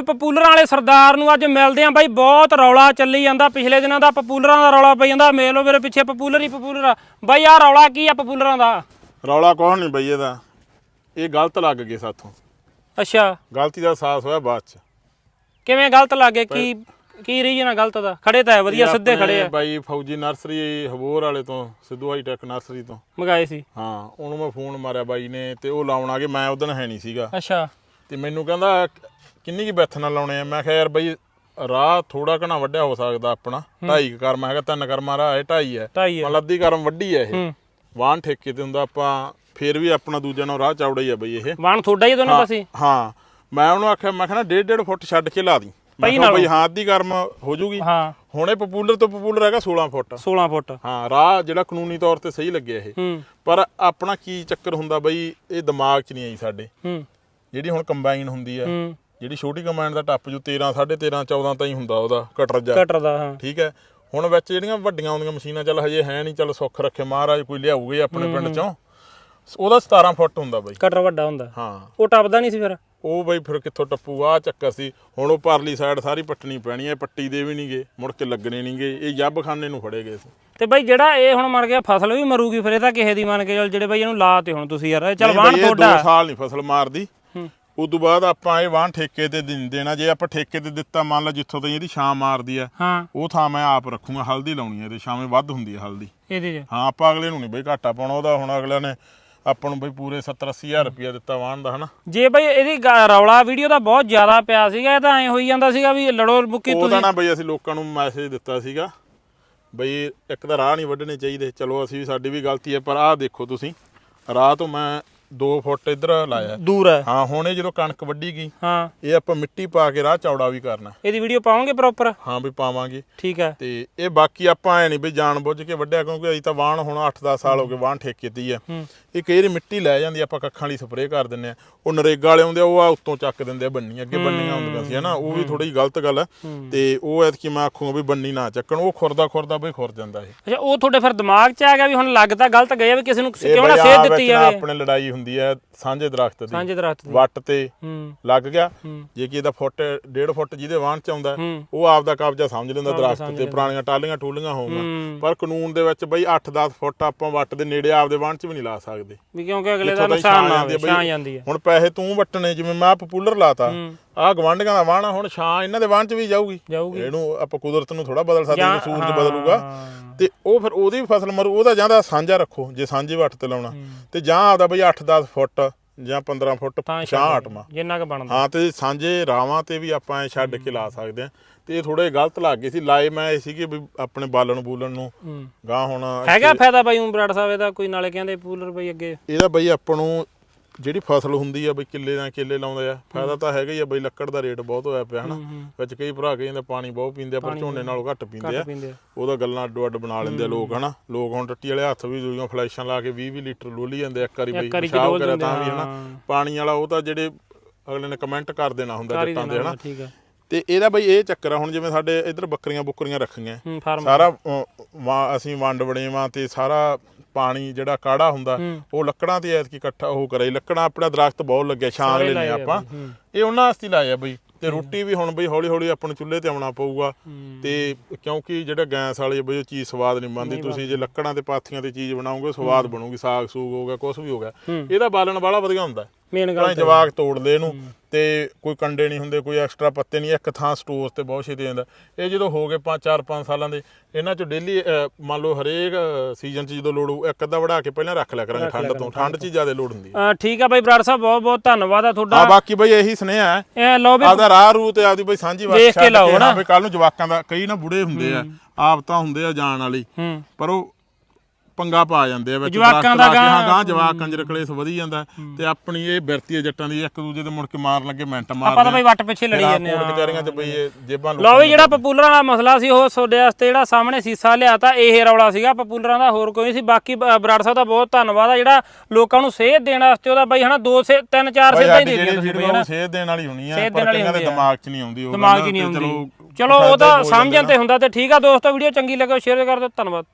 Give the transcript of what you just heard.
ਪਪੂਲਰਾਂ ਵਾਲੇ ਸਰਦਾਰ ਨੂੰ ਅੱਜ ਮਿਲਦੇ ਆਂ ਬਾਈ ਬਹੁਤ ਰੌਲਾ ਚੱਲੀ ਜਾਂਦਾ। ਪਿਛਲੇ ਦਿਨਾਂ ਦਾ ਪਪੂਲਰਾਂ ਦਾ ਰੌਲਾ ਪਈ ਜਾਂਦਾ। ਮੇਲੋ ਮੇਰੇ ਪਿੱਛੇ ਪਪੂਲਰ ਹੀ ਪਪੂਲਰ ਆ। ਬਾਈ ਆਹ ਰੌਲਾ ਕੀ ਆ ਪਪੂਲਰਾਂ ਦਾ? ਰੌਲਾ ਕੌਣ ਨਹੀਂ ਬਈ ਇਹਦਾ? ਇਹ ਗਲਤ ਲੱਗ ਗਏ ਸਾਥੋਂ। ਅੱਛਾ। ਗਲਤੀ ਦਾ ਅਹਿਸਾਸ ਹੋਇਆ ਬਾਅਦ ਚ। ਕਿਵੇਂ ਗਲਤ ਲੱਗੇ ਕੀ ਕੀ ਰੀਜਨ ਆ ਗਲਤ ਦਾ? ਖੜੇ ਤਾਂ ਹੈ ਵਧੀਆ ਇਹ ਸਿੱਧੇ ਖੜੇ ਆ। ਬਾਈ ਫੌਜੀ ਨਰਸਰੀ ਹਬੋਰ ਵਾਲੇ ਤੋਂ ਸਿੱਧੂ ਹਾਈ ਟੈਕ ਨਰਸਰੀ ਤੋਂ। ਮਗਾਏ ਸੀ। ਹਾਂ ਉਹਨੂੰ ਮੈਂ ਫੋਨ ਮਾਰਿਆ ਬਾਈ ਨੇ ਤੇ ਉਹ ਲਾਉਣ ਆ ਗਏ। ਮੈਂ ਉਦੋਂ ਹੈ ਨਹੀਂ ਸੀਗਾ। ਅੱਛਾ। ਤੇ ਮੈਨੂੰ ਕਹਿੰਦਾ ਕਿੰਨੀ ਕੀ ਬੈਥ ਨਾਲ ਲਾਉਣੇ ਆ? ਮੈਂ ਕਿਹਾ ਯਾਰ ਬਈ ਰਾਹ ਥੋੜਾ ਘਣਾ ਵੱਡਿਆ ਹੋ ਸਕਦਾ ਆਪਣਾ। ਢਾਈ ਕੁ ਕਰਮ ਹੈਗਾ ਤਿੰਨ ਕਰਮਾਂ ਰਾਹ ਹੈ ਢਾਈ ਹੈ। ਢਾਈ ਆ ਮਤਲਬ ਅੱਧੀ ਕਰਮ ਵੱਡੀ ਹੈ ਇਹ। ਹੂੰ। ਵਾਹਨ ਠੇਕੇ ਤੇ ਹੁੰਦਾ ਆਪਾਂ ਫੇਰ ਵੀ ਆਪਣਾ ਦੂਜਾ ਨਾਲ ਰਾਹ ਚੌੜਾ ਹੀ ਆ ਬਈ ਇਹ। ਵਾਣ ਤੁਹਾਡਾ ਹੀ ਦੋਨੋਂ ਪਾਸੇ? ਹਾਂ। ਮੈਂ ਉਹਨੂੰ ਆਖਿਆ ਮੈਂ ਕਿਹਾ ਡੇਢ ਡੇਢ ਫੁੱਟ ਛੱਡ ਕੇ ਲਾ ਦੀ। ਮੈਂ ਕਿਹਾ। ਬਈ ਹਾਂ ਅੱਧੀ ਕਰਮ ਹੋ ਜੂਗੀ। ਹਾਂ। ਹੁਣੇ ਪਪੂਲਰ ਤੋਂ ਪਪੂਲਰ ਹੈਗਾ 16 ਫੁੱਟ। 16 ਫੁੱਟ। ਹਾਂ ਰਾਹ ਜਿਹੜਾ ਕਾਨੂੰਨੀ ਤੌਰ ਤੇ ਸਹੀ ਲੱਗਿਆ ਇਹ। ਹੂੰ। ਪਰ ਆਪਣਾ ਕੀ ਚੱਕਰ ਹੁੰਦਾ ਬਈ ਇਹ ਦਿਮਾਗ 'ਚ ਨਹੀਂ ਆਈ ਸਾਡੇ। ਹੂੰ। ਜਿਹੜੀ ਹੁਣ ਕੰਬਾਈਨ ਹੁੰਦੀ ਹੈ। ਹੂੰ। ਜਿਹੜੀ ਛੋਟੀ ਕੰਬਾਈਨ ਦਾ ਟੱਪ ਜੂ 13 13.5 14 ਤਾਈਂ ਹੁੰਦਾ ਉਹਦਾ ਕਟਰ ਜਾ। ਕਟਰ ਦਾ ਹਾਂ। ਠੀਕ ਹੈ? ਹੁਣ ਵਿੱਚ ਜਿਹੜੀਆਂ ਵੱਡੀਆਂ ਆਉਂਦੀਆਂ ਮਸ਼ੀਨਾਂ ਚੱਲ ਹਜੇ ਹੈ ਨਹੀਂ ਚੱਲ ਸੁੱਖ ਰੱਖੇ ਮਹਾਰਾਜ ਕੋਈ ਲਿਆਊਗੇ ਆਪਣੇ ਪਿੰਡ ਚੋਂ। ਉਹਦਾ 17 ਫੁੱਟ ਹੁੰਦਾ ਬਈ। ਕਟਰ ਵੱਡਾ ਹੁੰਦਾ। ਹਾਂ। ਉਹ ਟੱਪਦਾ ਨਹੀਂ ਸੀ ਫਿਰ? ਉਹ ਬਈ ਫਿਰ ਕਿੱਥੋਂ ਟੱਪੂ? ਆ ਚੱਕਰ ਸੀ। ਹੁਣ ਉਹ ਪਰਲੀ ਸਾਈਡ ਸਾਰੀ ਪੱਟਣੀ ਪੈਣੀ ਹੈ ਪੱਟੀ ਦੇ ਵੀ ਨਹੀਂਗੇ ਮੁੜ ਕੇ ਲੱਗਣੇ ਨਹੀਂਗੇ। ਇਹ ਜੱਬ ਖਾਨੇ ਨੂੰ ਫੜੇ ਗਏ ਸੀ। ਤੇ ਬਾਈ ਜਿਹੜਾ ਇਹ ਹੁਣ ਮਰ ਗਿਆ ਫਸਲ ਵੀ ਮਰੂਗੀ ਫਿਰ ਇਹ ਤਾਂ ਕਿਸੇ ਦੀ ਮੰਨ ਕੇ ਚੱਲ ਜਿਹੜੇ ਬਾਈ ਇਹਨੂੰ ਲਾ ਤੇ ਹੁਣ ਤੁਸੀਂ ਯਾਰ। ਚੱਲ ਦੋ ਤੁਹਾਡਾ ਸਾਲ ਨਹੀਂ ਫਸਲ ਮਾਰਦੀ। ਹੂੰ। ਉਸ ਤੋਂ ਬਾਅਦ ਆਪਾਂ ਇਹ ਵਾਹਣ ਠੇਕੇ ਤੇ ਦੇ- ਦੇਣਾ। ਜੇ ਆਪਾਂ ਠੇਕੇ ਤੇ ਦਿੱਤਾ ਮੰਨ ਲਾ ਜਿੱਥੋਂ ਤਾਈਂ ਇਹਦੀ ਛਾਂ ਮਾਰਦੀ ਆ ਹਾਂ। ਉਹ ਥਾਂ ਮੈਂ ਆਪ ਰੱਖੂਗਾ ਹਲਦੀ ਲਾਉਣੀ ਹੈ ਤੇ ਛਾਵੇਂ ਵੱਧ ਹੁੰਦੀ ਹੈ ਹਲਦੀ। ਇਹਦੇ ਚ? ਹਾਂ ਆਪਾਂ ਅਗਲੇ ਨੂੰ ਨਹੀਂ ਬਈ ਘਾਟਾ ਪਾਉਣਾ ਉਹਦਾ ਹੁਣ ਅਗਲੇ ਨੇ ਆਪਾਂ ਨੂੰ ਬਈ ਪੂਰੇ 70 80 ਹਜ਼ਾਰ ਰੁਪਇਆ ਦਿੱਤਾ ਵਾਹਣ ਦਾ ਹਨਾ? ਜੇ ਬਾਈ ਇਹਦੀ ਗ- ਰੌਲਾ ਵੀਡੀਓ ਦਾ ਬਹੁਤ ਜ਼ਿਆਦਾ ਪਿਆ ਸੀਗਾ ਇਹ ਤਾਂ ਐ ਹੋਈ ਜਾਂਦਾ ਸੀਗਾ ਵੀ ਲੜੋ ਮੁੱਕੀ ਉਹਦਾ ਤੁਸੀਂ ਨਾ ਬਈ ਅਸੀਂ ਲੋਕਾਂ ਨੂੰ ਮੈਸੇਜ ਦਿੱਤਾ ਸੀਗਾ ਬਈ ਇੱਕ ਤਾਂ ਰਾਹ ਨਹੀਂ ਵੱਢਣੇ ਚਾਹੀਦੇ ਚਲੋ ਅਸੀਂ ਵੀ ਸਾਡੀ ਵੀ ਗਲਤੀ ਹੈ ਪਰ ਆਹ ਦੇਖੋ ਤੁਸੀਂ ਰਾਹ ਤੋਂ ਮੈਂ 2 ਫੁੱਟ ਇੱਧਰ ਲਾਇਆ। ਦੂਰ ਹੈ। ਹਾਂ ਹੁਣ ਇਹ ਜਦੋਂ ਕਣਕ ਵੱਢੀ ਗਈ ਹਾਂ। ਇਹ ਆਪਾਂ ਮਿੱਟੀ ਪਾ ਕੇ ਰਾਹ ਚੌੜਾ ਵੀ ਕਰਨਾ। ਇਹਦੀ ਵੀਡੀਓ ਪਾਉਂਗੇ ਪ੍ਰੋਪਰ ਹਾਂ ਵੀ ਪਾਵਾਂਗੇ। ਠੀਕ ਹੈ। ਤੇ ਇਹ ਬਾਕੀ ਆਪਾਂ ਐ ਨਹੀਂ ਵੀ ਜਾਣ ਬੁੱਝ ਕੇ ਵੱਢਿਆ ਕਿਉਂਕਿ ਅਜੇ ਤਾਂ ਵਾਹਣ ਹੁਣ 8-10 ਸਾਲ ਹੋ ਗਏ ਵਾਹਣ ਠੇਕੇ ਤੇ ਹੀ ਆ। ਹੂੰ। ਇਹ ਕਈ ਵਾਰੀ ਮਿੱਟੀ ਲੈ ਜਾਂਦੀ ਆ, ਆਪਾਂ ਕੱਖਾਂ ਵਾਲੀ ਸਪਰੇਅ ਕਰ ਦਿੰਨੇ ਆ। ਉਹ ਨਰੇਗਾ ਵਾਲੇ ਆਉਂਦੇ ਆ ਉਹ ਆ ਉੱਤੋਂ ਚੱਕ ਦਿੰਦੇ ਆ ਬੰਨੀ ਅੱਗੇ ਬੰਨੀਆਂ ਹੁੰਦੀਆਂ ਸੀ ਹਨਾ? ਉਹ ਵੀ ਥੋੜੀ ਗਲਤ ਗੱਲ ਆ। ਤੇ ਉਹ ਐਤਕੀ ਮੈਂ ਆਖੂਗਾ ਵੀ ਬੰਨੀ ਨਾ ਚੱਕਣ ਉਹ ਖੁਰਦਾ ਖੁਰਦਾ ਬਈ ਖੁਰ ਜਾਂਦਾ ਇਹ। ਅੱਛਾ ਉਹ ਤੁਹਾਡੇ ਫਿਰ ਦਿਮਾਗ 'ਚ ਆ ਗਿਆ ਵੀ ਹੁਣ ਲੱਗ ਤਾਂ ਗਲਤ ਗਏ ਆ ਵੀ ਕਿਸੇ ਨੂੰ ਇਹ ਕਿਉਂ ਨਾ ਬਈ ਸੇਧ ਆਹ ਦਿੱਤੀ ਵਿੱਚ ਨਾ ਜਾਵੇ? ਆਪਣੇ ਲੜਾਈ ਹੁੰਦੀ ਹੈ ਸਾਂਝੇ ਦਰਖਤ ਦੀ। ਸਾਂਝੇ ਦਰਖਤ ਦੀ। ਵੱਟ ਤੇ ਹੂੰ। ਲੱਗ ਗਿਆ। ਜੇ ਕਿ ਇਹਦਾ ਫੁੱਟ ਡੇਢ ਫੁੱਟ ਜਿਹਦੇ ਵਾਹਣ ਚ ਆਉਂਦਾ ਉਹ ਆਪਦਾ ਕਬਜ਼ਾ ਸਮਝ ਲੈਂਦਾ ਦਰਖਤ ਤੇ ਪੁਰਾਣੀਆਂ ਟਾਲੀਆਂ ਟੂਲੀਆਂ ਹੋਊਗਾ। ਪਰ ਕਾਨੂੰਨ ਦੇ ਵਿੱਚ ਬਈ 8-10 ਫੁੱਟ ਆਪਾਂ ਵੱਟ ਦੇ ਨੇੜੇ ਆਪਦੇ ਵਾਹਣ ਚ ਵੀ ਨਹੀਂ ਲਾ ਸਕਦੇ। ਵੀ ਕਿਉਂਕਿ ਅਗਲੇ ਦਾ ਨੁਕਸਾਨ ਨਾ ਹੋਵੇ ਛਾਂ। ਜਾਂਦੀ ਹੈ ਹੁਣ ਪੈਸੇ ਤੂੰ ਵੱਟਣੇ ਜਿਵੇਂ ਮੈਂ ਪਪੂਲਰ ਲਾਤਾ ਹੂੰ ਆਹ ਗਵਾਂਢੀਆਂ ਦਾ ਵਾਹਣ ਆ, ਹੁਣ ਛਾਂ ਇਹਨਾਂ ਦੇ ਵਾਹਣ ਚ ਵੀ ਜਾਊਗੀ। ਜਾਊਗੀ। ਇਹਨੂੰ ਆਪਾਂ ਕੁਦਰਤ ਨੂੰ ਥੋੜਾ ਬਦਲ ਸਕਦੇ ਜਾਂ- ਜੇ ਸੂਰਜ ਹਾਂ। ਬਦਲੂਗਾ ਤੇ ਉਹ ਫਿਰ ਉਹਦੀ ਫਸਲ ਮਰੂ ਉਹਦਾ ਜਾਂਦਾ ਸਾਂਝਾ ਰੱਖੋ ਜੇ ਸਾਂਝੇ ਵੱਟ ਤੇ ਲਾਉਣਾ। ਹੂੰ। ਤੇ ਜਾਂ ਆਪਦਾ ਬਈ 8-10 ਫੁੱਟ ਜਾਂ 15 ਫੁੱਟ ਤਾਂ ਛਾਂ ਹਟਵਾ ਜਿੰਨਾ ਕ ਬਣਦਾ। ਹਾਂ ਤੇ ਸਾਂਝੇ ਰਾਵਾਂ ਤੇ ਵੀ ਆਪਾਂ ਛੱਡ ਕੇ ਲਾ ਸਕਦੇ ਆ ਤੇ ਇਹ ਥੋੜੇ ਗਲਤ ਲੱਗ ਗਏ ਸੀ ਲਾਏ ਮੈਂ ਇਹ ਸੀਗੇ ਵੀ ਆਪਣੇ ਬਾਲਣ ਬੂਲਣ ਨੂੰ। ਹੂੰ। ਗਾਂ ਹੁਣ ਹੈਗਾ ਫਾਇਦਾ ਬਾਈ ਉਂ ਬਰਾੜ ਸਾਹਿਬ ਇਹਦਾ ਕੋਈ ਨਾਲੇ ਕਹਿੰਦੇ ਪੂਲਰ ਬਈ ਅੱਗੇ। ਇਹਦਾ ਬਈ ਆਪਾਂ ਨੂੰ ਜਿਹੜੀ ਫਸਲ ਹੁੰਦੀ ਆ ਬਈ ਕਿੱਲੇ ਨਾਲ ਕਿੱਲੇ ਲਾਉਂਦੇ ਆ ਫਾਇਦਾ ਤਾਂ ਹੈਗਾ ਹੀ ਆ ਬਈ ਲੱਕੜ ਦਾ ਰੇਟ ਬਹੁਤ ਹੋਇਆ ਪਿਆ ਹਨਾ। ਵਿੱਚ ਕਈ ਭਰਾ ਕਹਿੰਦੇ ਪਾਣੀ ਬਹੁਤ ਪੀਂਦੇ ਆ ਪਰ ਝੋਨੇ ਨਾਲੋਂ ਘੱਟ ਪੀਂਦੇ ਆ। ਉਹਦਾ ਗੱਲਾਂ ਅੱਡੋ ਅੱਡ ਬਣਾ ਲੈਂਦੇ ਆ ਲੋਕ ਹਨਾ। ਲੋਕ ਹੁਣ ਟੱਟੀ ਵਾਲੇ ਹੱਥ ਵੀ ਦੂਜੀਆਂ ਫਲੈਸ਼ਾਂ ਲਾ ਕੇ 20 20 ਲੀਟਰ ਡੋਲੀ ਜਾਂਦੇ ਆ ਇੱਕ ਵਾਰੀ ਬਈ ਪਿਸ਼ਾਬ ਕਰਿਆ ਤਾਂ ਵੀ ਹਨਾ। ਪਾਣੀ ਵਾਲਾ ਉਹ ਤਾਂ ਜਿਹੜੇ ਅਗਲੇ ਨੇ ਕਮੈਂਟ ਕਰ ਦੇਣਾ ਹੁੰਦਾ ਜੱਟਾਂ ਦੇ ਹਨਾ। ਤੇ ਇਹਦਾ ਬਈ ਇਹ ਚੱਕਰ ਆ ਹੁਣ ਜਿਵੇਂ ਸਾਡੇ ਇੱਧਰ ਬੱਕਰੀਆਂ ਬੁੱਕਰੀਆਂ ਰੱਖੀਆਂ। ਸਾਰਾ ਅਸੀਂ ਵੰਡ ਵੜੇਵਾਂ ਤੇ ਸਾਰਾ ਪਾਣੀ ਜਿਹੜਾ ਕਾੜਾ ਹੁੰਦਾ। ਉਹ ਲੱਕੜਾਂ ਤੇ ਐਤਕੀ ਇਕੱਠਾ ਉਹ ਕਰੇ। ਲੱਕੜਾਂ ਆਪਣਾ ਦਰਖਤ ਬਹੁਤ ਲੱਗਿਆ ਛਾਂ ਲੈਨੇ ਆਪਾਂ। ਇਹ ਉਹਨਾਂ ਵਾਸਤੇ ਲਾਇਆ ਬਈ। ਤੇ ਰੋਟੀ ਵੀ ਹੁਣ ਬਈ ਹੌਲੀ ਹੌਲੀ ਆਪਾਂ ਨੂੰ ਚੁੱਲ੍ਹੇ ਤੇ ਆਉਣਾ ਪਊਗਾ। ਤੇ ਕਿਉਂਕਿ ਜਿਹੜਾ ਗੈਸ ਵਾਲੀ ਬਈ ਉਹ ਚੀਜ਼ ਸਵਾਦ ਨਹੀਂ ਬਣਦੀ। ਤੁਸੀਂ ਜੇ ਲੱਕੜਾਂ ਤੇ ਪਾਥੀਆਂ ਤੇ ਚੀਜ਼ ਬਣਾਓਗੇ ਸਵਾਦ ਬਣੂਗੀ ਸਾਗ ਸੂਗ ਹੋ ਗਿਆ ਕੁਝ ਵੀ ਹੋ ਗਿਆ। ਇਹਦਾ ਬਾਲਣ ਵਾਲਾ ਵਧੀਆ ਹੁੰਦਾ। ਮੇਨ ਗੱਲ ਜਵਾਕ ਤੋੜ ਲੈ ਇਹਨੂੰ ਤੇ ਕੋਈ ਕੰਡੇ ਨਹੀਂ ਹੁੰਦੇ ਕੋਈ ਐਕਸਟਰਾ ਪੱਤੇ ਨਹੀਂ ਇੱਕ ਥਾਂ ਸਟੋਰ ਤੇ ਬਹੁਤ ਛੇਤੀ ਜਾਂਦਾ। ਇਹ ਜਦੋਂ ਹੋ ਗਏ 5 4 5 ਸਾਲਾਂ ਦੇ ਇਹਨਾਂ ਚ ਡੇਲੀ ਮੰਨ ਲਓ ਹਰੇਕ ਸੀਜ਼ਨ ਚ ਜਦੋਂ ਲੋੜ ਹੋਊ ਇੱਕ ਅੱਧਾ ਵੜਾ ਕੇ ਪਹਿਲਾਂ ਰੱਖ ਲਿਆ ਕਰਾਂਗੇ ਠੰਡ ਤੋਂ। ਠੰਡ ਚ ਹੀ ਜ਼ਿਆਦਾ ਲੋੜ ਹੁੰਦੀ ਹੈ। ਠੀਕ ਆ ਬਾਈ ਬਰਾੜ ਸਾਹਿਬ ਬਹੁਤ ਬਹੁਤ ਧੰਨਵਾਦ ਆ ਆ ਤੁਹਾਡਾ ਬਾਕੀ ਬਈ ਇਹੀ ਸੁਨੇਹਾ ਹੈ। ਇਹ ਲਓ ਵੀ ਆਪਦਾ ਰਾਹ ਰੂ ਤੇ ਆਪਦੀ ਬਈ ਸਾਂਝੀ ਵਾਰ ਦੇਖ ਕੇ ਲਾਓ ਨਾ। ਕੱਲ ਨੂੰ ਜਵਾਕਾਂ ਦਾ ਕਈ ਨਾ ਬੁੜੇ ਹੁੰਦੇ ਆ ਆਪ ਤਾਂ ਹੁੰਦੇ ਆ ਜਾਣ ਵਾਲੀ। ਹੂੰ। ਪਰ ਉਹ ਪੰਗਾ ਪਾ ਜਾਂਦੇ ਆ ਵਿੱਚ ਜਵਾਕਾਂ ਦਾ ਗਾਂਹ- ਗਾਂ ਜਵਾਕ ਕੰਜਰ ਕਲੇਸ ਵਧੀ ਜਾਂਦਾ ਤੇ ਆਪਣੀ ਇਹ ਬਿਰਤੀ ਹੈ ਜੱਟਾਂ ਦੀ ਇੱਕ ਦੂਜੇ ਦੇ ਮੁੜ ਕੇ ਮਾਰਨ ਲੱਗੇ ਮਿੰਟ ਮਾਰਦੇ ਆਪਾਂ ਤਾਂ ਬਾਈ ਵੱਟ ਪਿੱਛੇ ਲੜੀ ਜਾਂਦੇ ਆ ਕਚਹਿਰੀਆਂ ਚ ਬਈ ਜੇਬਾਂ ਲਓ ਵੀ ਜਿਹੜਾ ਪਪੂਲਰਾਂ ਦਾ ਮਸਲਾ ਸੀ ਉਹ ਤੁਹਾਡੇ ਵਾਸਤੇ ਜਿਹੜਾ ਸਾਹਮਣੇ ਸੀਸਾ ਲਿਆਤਾ ਇਹ ਰੌਲਾ ਸੀਗਾ ਪਪੂਲਰਾਂ ਦਾ ਹੋਰ ਕੋਈ ਨਹੀਂ ਸੀ। ਬਾਕੀ ਬਰਾੜ ਸਾਹਿਬ ਦਾ ਬਹੁਤ ਧੰਨਵਾਦ ਆ ਜਿਹੜਾ ਲੋਕਾਂ ਨੂੰ ਸੇਧ ਦੇਣ ਵਾਸਤੇ ਉਹਦਾ ਬਾਈ ਹਨਾ ਦੋ ਸੇ ਤਿੰਨ ਚਾਰ ਸੇਧਾਂ ਹੀ ਸਾਡੀ ਦੇ ਦਿੱਤੀਆਂ ਤੁਸੀਂ ਬਈ ਹਨਾ। ਸੇਧ ਦੇਣ ਵਾਲੀ ਹੋਣੀ ਆ ਪਰ ਵਾਲੀ ਕਈਆਂ ਦੇ। ਦਿਮਾਗ 'ਚ ਨਹੀਂ ਆਉਂਦੀ ਉਹ ਦਿਮਾਗ 'ਚ ਨਹੀਂ ਤੇ ਆਉਂਦੀ। ਚਲੋ ਚਲੋ ਉਹ ਫਾਇਦਾ ਤਾਂ ਹੋ ਜਾਂਦਾ। ਸਮਝਣ ਤੇ ਹੁੰਦਾ ਤੇ ਠੀਕ ਆ ਦੋਸਤੋ ਵੀਡੀਓ ਚੰਗੀ ਲੱਗੇ ਸ਼ੇਅਰ ਕਰ ਦਿਓ ਧੰਨਵਾਦ।